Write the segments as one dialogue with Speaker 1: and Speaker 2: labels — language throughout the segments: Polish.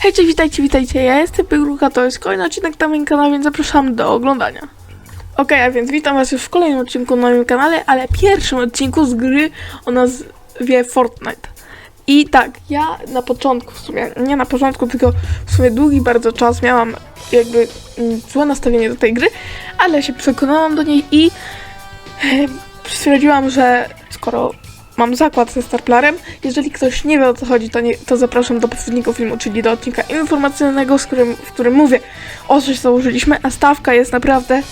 Speaker 1: Hejcie, witajcie, witajcie, ja jestem Pygrucha, to jest kolejny odcinek na moim kanale, więc zapraszam do oglądania. Okej, a więc witam was już w kolejnym odcinku na moim kanale, ale pierwszym odcinku z gry o nazwie Fortnite. I tak, ja na początku w sumie, nie na początku, tylko w sumie długi bardzo czas miałam jakby mm, złe nastawienie do tej gry, ale się przekonałam do niej i stwierdziłam, że skoro mam zakład ze Starplarem. Jeżeli ktoś nie wie o co chodzi, to, nie, to zapraszam do poprzedniego filmu, czyli do odcinka informacyjnego, z którym, w którym mówię o coś założyliśmy, a stawka jest naprawdę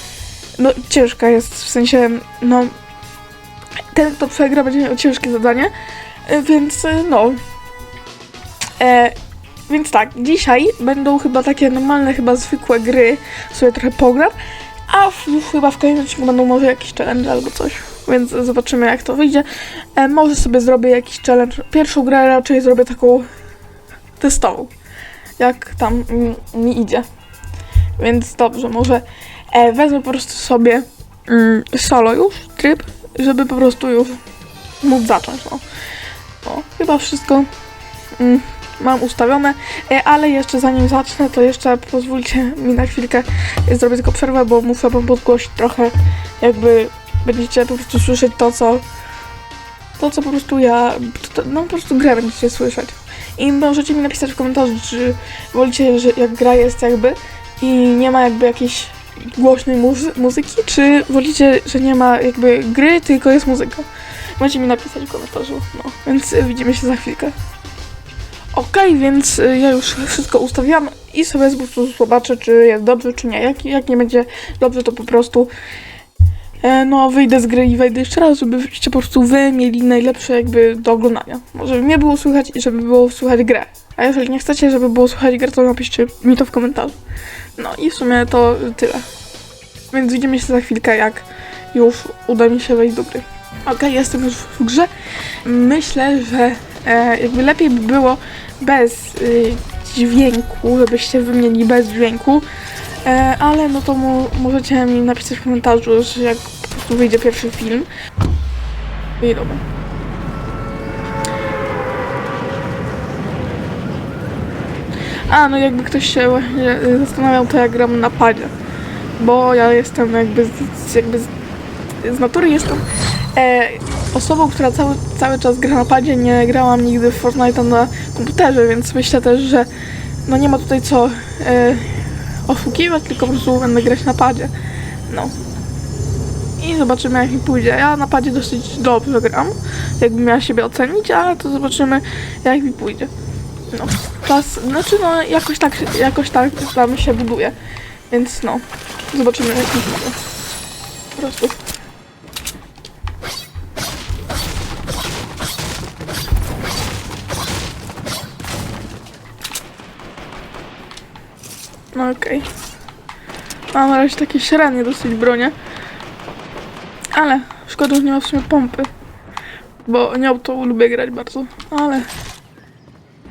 Speaker 1: no ciężka jest, w sensie no ten kto przegra będzie miał ciężkie zadanie, e, więc e, no e, więc tak, dzisiaj będą chyba takie normalne, chyba zwykłe gry, sobie trochę pogram, a w, chyba w kolejnym odcinku będą może jakieś challenge albo coś, więc zobaczymy jak to wyjdzie. E, może sobie zrobię jakiś challenge. Pierwszą grę raczej zrobię taką testową, jak tam mi, idzie. Więc dobrze, może e, wezmę po prostu sobie mm, solo już, tryb, żeby po prostu już móc zacząć. No, no chyba wszystko mm, mam ustawione, e, ale jeszcze zanim zacznę, to jeszcze pozwólcie mi na chwilkę zrobię tylko przerwę, bo muszę podgłosić trochę, jakby będziecie po prostu słyszeć to, co to, co po prostu ja, to, no po prostu grę będziecie słyszeć. I możecie mi napisać w komentarzu, czy wolicie, że jak gra jest jakby i nie ma jakby jakiejś głośnej muzy- muzyki, czy wolicie, że nie ma jakby gry, tylko jest muzyka. Możecie mi napisać w komentarzu, no. Więc widzimy się za chwilkę. Okej, więc y, ja już wszystko ustawiam i sobie po prostu zobaczę, czy jest dobrze, czy nie. Jak, jak nie będzie dobrze, to po prostu no wyjdę z gry i wejdę jeszcze raz, żebyście po prostu wy mieli najlepsze jakby do oglądania. Żeby mnie było słychać i żeby było słychać grę. A jeżeli nie chcecie, żeby było słychać grę, to napiszcie mi to w komentarzu. No i w sumie to tyle. Więc widzimy się za chwilkę, jak już uda mi się wejść do gry. Okej, jestem już w grze. Myślę, że e, jakby lepiej by było bez y, dźwięku, żebyście wy mieli bez dźwięku. E, ale no to mo możecie mi napisać w komentarzu, że jak po prostu wyjdzie pierwszy film. I dobra. A, no jakby ktoś się właśnie y, zastanawiał, to ja gram na padzie. Bo ja jestem jakby z, jakby z, z natury jestem e, osobą, która cały, cały czas gra na padzie. Nie grałam nigdy w Fortnite'a na komputerze, więc myślę też, że no nie ma tutaj co e, oszukiwać, tylko po prostu będę grać na padzie. No. I zobaczymy jak mi pójdzie. Ja na padzie dosyć dobrze gram, jakbym miała siebie ocenić, ale to zobaczymy jak mi pójdzie. No. Czas, znaczy no jakoś tak, jakoś tak tam się buduje. Więc no, zobaczymy jak mi pójdzie. Po prostu. Okej. Mam na razie takie średnie dosyć bronie. Ale szkoda, że nie ma w sumie pompy. Bo nią to lubię grać bardzo. Ale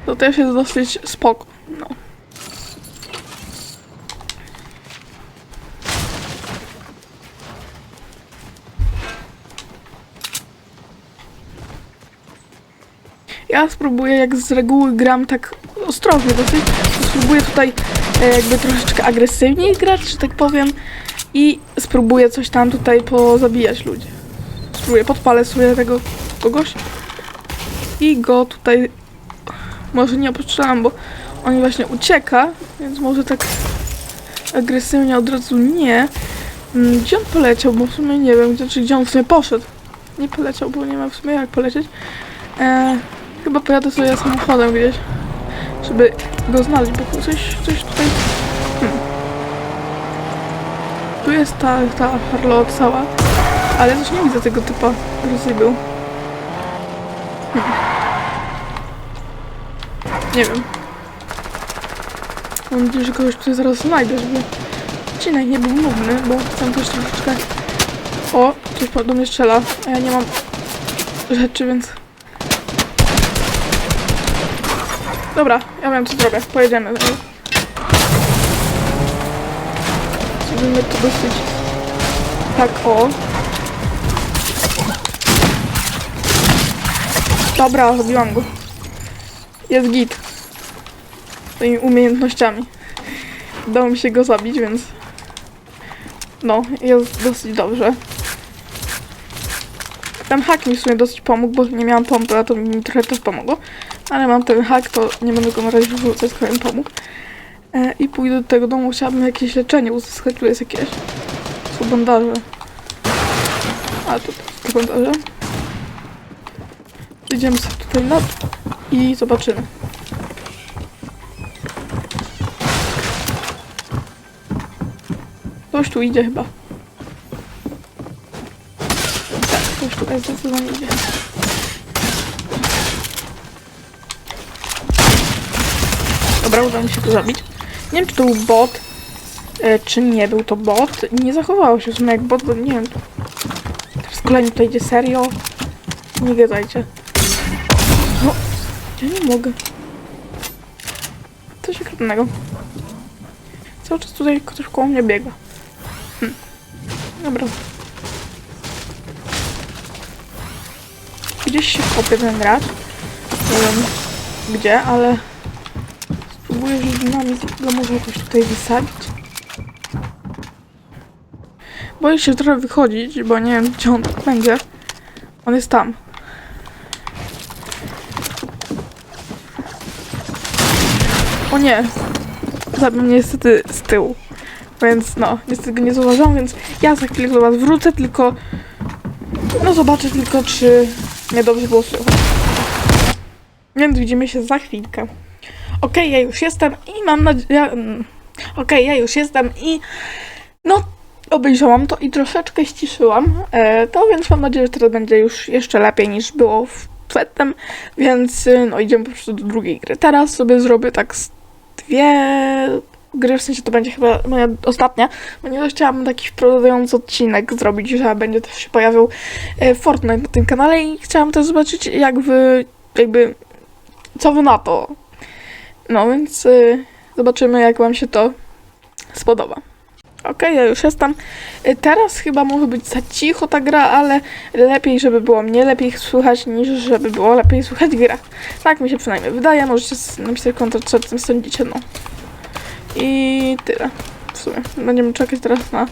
Speaker 1: to też jest dosyć spoko. No. Ja spróbuję, jak z reguły gram tak ostrożnie dosyć, spróbuję tutaj jakby troszeczkę agresywniej grać, że tak powiem. I spróbuję coś tam tutaj pozabijać ludzi. Spróbuję, podpalę sobie tego kogoś i go tutaj może nie opuszczałam, bo on właśnie ucieka, więc może tak agresywnie od razu nie. Mm, Gdzie on poleciał, bo w sumie nie wiem, gdzie, czy gdzie on w sumie poszedł. Nie poleciał, bo nie ma w sumie jak polecieć. E, chyba pojadę sobie samochodem gdzieś, żeby go znaleźć, bo coś, coś tutaj... Hmm. Tu jest ta, ta Harlow cała, ale też nie widzę tego typa, który był. Nie wiem. Mam nadzieję, że kogoś tutaj zaraz znajdę, żeby odcinek nie był nudny, bo chcę też troszeczkę... O, po- do mnie strzela, a ja nie mam rzeczy, więc... Dobra, ja wiem co zrobię. Pojedziemy. Zrobimy to dosyć... Tak, o. Dobra, zrobiłam go. Jest git. swoimi umiejętnościami. Udało mi się go zabić, więc no, jest dosyć dobrze. Ten hak mi w sumie dosyć pomógł, bo nie miałam pompy, a to mi trochę też pomogło. Ale mam ten hak, to nie będę go na razie wyrzucać, skoro mi pomógł. E, I pójdę do tego domu, chciałabym jakieś leczenie uzyskać, tu jest jakieś. Są bandaże. A, tu są bandaże. Idziemy sobie tutaj na i zobaczymy. Ktoś tu idzie chyba. Tak, ktoś tutaj zdecydowanie idzie. Dobra, udało mi się to zabić. Nie wiem, czy to był bot, e, czy nie był to bot. Nie zachowało się w sumie jak bot, bo nie wiem. Teraz kolejny tutaj idzie serio. Nie gadajcie. No, ja nie mogę. Coś okropnego. Cały czas tutaj ktoś koło mnie biega. Hm. Dobra. Gdzieś się kopie ten gracz. Nie wiem gdzie, ale spróbuję rzucić dynamit go jakoś tutaj wysadzić. Boję się trochę wychodzić, bo nie wiem gdzie on będzie. On jest tam. O nie! Zabił mnie niestety z tyłu. Więc no, niestety go nie zauważyłam, więc ja za chwilę do was wrócę, tylko... No zobaczę tylko, czy mnie dobrze było słychać. Więc widzimy się za chwilkę. Okej, ja już jestem i mam nadzieję... mm, Okej, ja już jestem i... No, obejrzałam to i troszeczkę ściszyłam e, to, więc mam nadzieję, że teraz będzie już jeszcze lepiej niż było w przedtem, więc y, no idziemy po prostu do drugiej gry. Teraz sobie zrobię tak z dwie gry, w sensie to będzie chyba moja ostatnia, ponieważ chciałam taki wprowadzający odcinek zrobić, że będzie też się pojawił e, Fortnite na tym kanale i chciałam też zobaczyć jak wy, jakby, co wy na to. No więc y, zobaczymy jak wam się to spodoba. Okej, ja już jestem. Y, Teraz chyba może być za cicho ta gra, ale lepiej, żeby było mnie lepiej słychać, niż żeby było lepiej słychać gra. Tak mi się przynajmniej wydaje. Możecie napisać komentarz, co tym sądzicie, no. I tyle. W sumie. Będziemy czekać teraz na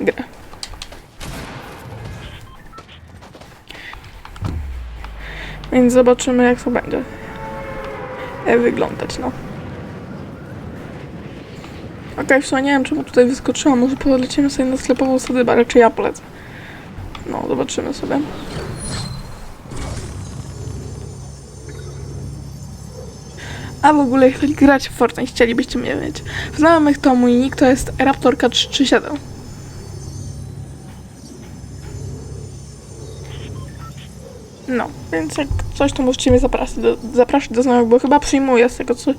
Speaker 1: grę. Więc zobaczymy, jak to będzie wyglądać, no. Okej, w sumie nie wiem, czemu tutaj wyskoczyłam. Może polecimy sobie na sklepową sadybę, raczej ja polecę. No, zobaczymy sobie. A w ogóle, jeżeli gracie w Fortnite, chcielibyście mnie mieć. W znajomych to mój nick to jest Raptorka337. No, więc jak coś, to możecie mnie zapraszać do, zapraszać do znajomych, bo chyba przyjmuję z tego, co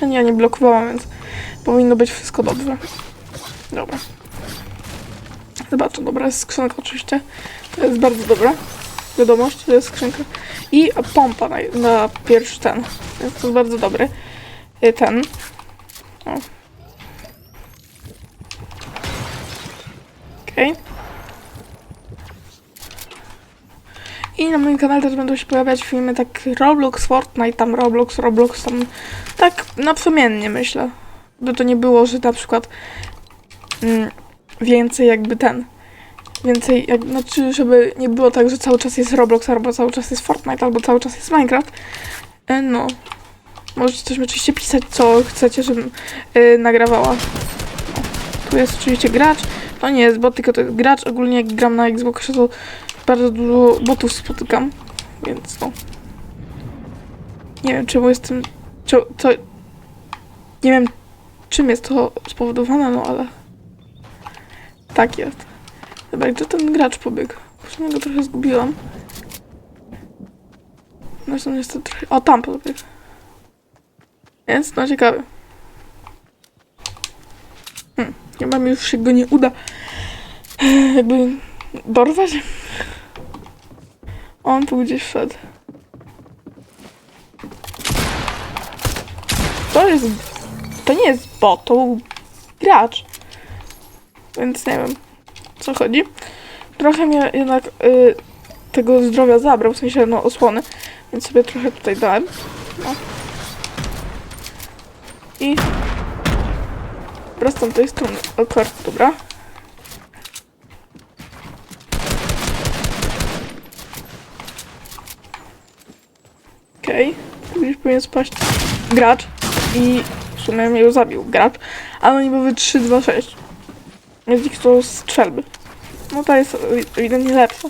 Speaker 1: ja nie, ja nie blokowałam, więc powinno być wszystko dobrze. Dobra. Zobaczę, dobra, jest skrzynka oczywiście. To jest bardzo dobra wiadomość, to jest skrzynka. I pompa na, na pierwszy ten. Więc to jest bardzo dobry. Y, Ten. O. Okej. I na moim kanale też będą się pojawiać filmy tak Roblox, Fortnite, tam Roblox, Roblox, tam tak naprzemiennie myślę. By to nie było, że na przykład mm, więcej jakby ten. Więcej, jak, znaczy, żeby nie było tak, że cały czas jest Roblox, albo cały czas jest Fortnite, albo cały czas jest Minecraft. E, no. Możecie też mi oczywiście pisać, co chcecie, żebym nagrawała. O, tu jest oczywiście gracz. To nie jest bot, tylko to jest gracz. Ogólnie jak gram na Xboxie, to bardzo dużo botów spotykam. Więc no. Nie wiem, czemu jestem... Co, nie wiem, czym jest to spowodowane, no ale... Tak jest. Dobra, gdzie ten gracz pobiegł? W sumie go trochę zgubiłam. Zresztą jest to trochę... O, tam pobiegł. Więc, no ciekawe. Hmm, chyba mi już się go nie uda jakby dorwać. On tu gdzieś szedł. To jest... To nie jest bot, to gracz. Więc nie wiem, co chodzi. Trochę mnie jednak y, tego zdrowia zabrał, w sensie no osłony, więc sobie trochę tutaj dałem. No. i z tej strony. O, kart, dobra. Okej, okay. gdzieś powinien spaść gracz i w sumie mnie zabił gracz, anonimowy 326. Więc ich to strzelby. No ta jest ewidentnie lepsza.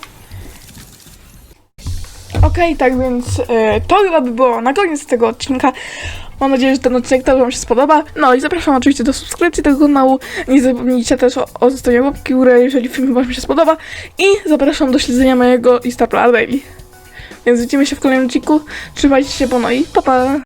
Speaker 1: Okej, tak więc e, to chyba by było na koniec tego odcinka. Mam nadzieję, że ten odcinek też Wam się spodoba. No i zapraszam oczywiście do subskrypcji tego kanału. Nie zapomnijcie też o, o zostawieniu łapki górę, jeżeli film Wam się spodoba. I zapraszam do śledzenia mojego Instaplana Daily. Więc widzimy się w kolejnym odcinku. Trzymajcie się, bo no i pa pa!